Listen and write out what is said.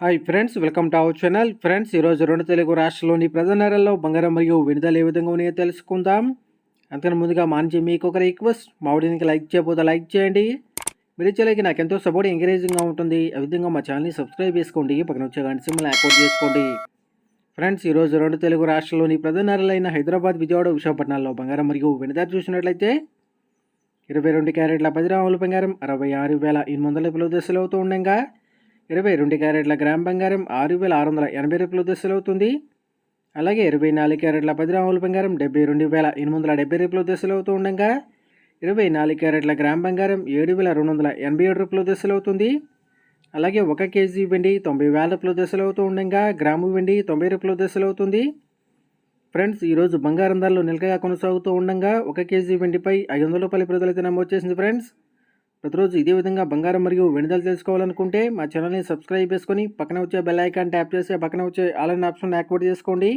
Hi friends welcome to our channel friends ఈరోజు రెండు తెలుగు రాష్ట్రాల్లోని ప్రధాన నగరాల్లో బంగారం మరియు విడుదల ఏ విధంగా ఉన్నాయో తెలుసుకుందాం. అంతకన్నా ముందుగా మాంచి మీకు ఒక రిక్వెస్ట్ మా వీడియోకి లైక్ చేయబోతే లైక్ చేయండి. మీరు చేయలేక నాకు ఎంతో సపోర్ట్ ఎంకరేజింగ్గా ఉంటుంది. ఆ విధంగా మా ఛానల్ని సబ్స్క్రైబ్ చేసుకోండి. పక్కన వచ్చే గంట సిమ్మల్ని యాక్టివేట్ చేసుకోండి. ఫ్రెండ్స్ ఈరోజు రెండు తెలుగు రాష్ట్రాల్లోని ప్రజల నగరాలైన హైదరాబాద్ విజయవాడ విశాఖపట్నాల్లో బంగారం మరియు విడుదల చూసినట్లయితే ఇరవై రెండు క్యారెట్ల పది రాముల బంగారం అరవై ఆరు వేల ఎనిమిది వందల పిలువ దశలు అవుతూ ఉండగా ఇరవై రెండు క్యారెట్ల గ్రామ్ బంగారం ఆరు వేల ఆరు వందల ఎనభై రూపాయల దశలు అవుతుంది అలాగే ఇరవై నాలుగు క్యారెట్ల పది రాముల బంగారం డెబ్బై రెండు వేల ఎనిమిది వందల డెబ్బై రూపాయల దశలు అవుతూ ఉండగా ఇరవై నాలుగు క్యారెట్ల గ్రామ్ బంగారం ఏడు వేల రెండు వందల ఎనభై ఏడు రూపాయల దశలు అవుతుంది అలాగే ఒక కేజీ వెండి తొంభై వేల రూపాయల దశలు అవుతూ ఉండగా గ్రాము వెండి తొంభై రూపాయల దశలు అవుతుంది ఫ్రెండ్స్ ఈరోజు బంగారం ధరలు నిలకగా కొనసాగుతూ ఉండగా ఒక కేజీ వెండిపై ఐదు వందల రూపాయల ప్రజలైతే నమోదు చేసింది ఫ్రెండ్స్. ప్రతిరోజు ఇదే విధంగా బంగారం మరియు వెనుదలు తెలుసుకోవాలనుకుంటే మా ఛానల్ని సబ్స్క్రైబ్ చేసుకొని పక్కన వచ్చే బెల్ ఐకాన్ ట్యాప్ చేసి పక్కన వచ్చే ఆల్ ఆప్షన్ యాక్టివేట్ చేసుకోండి.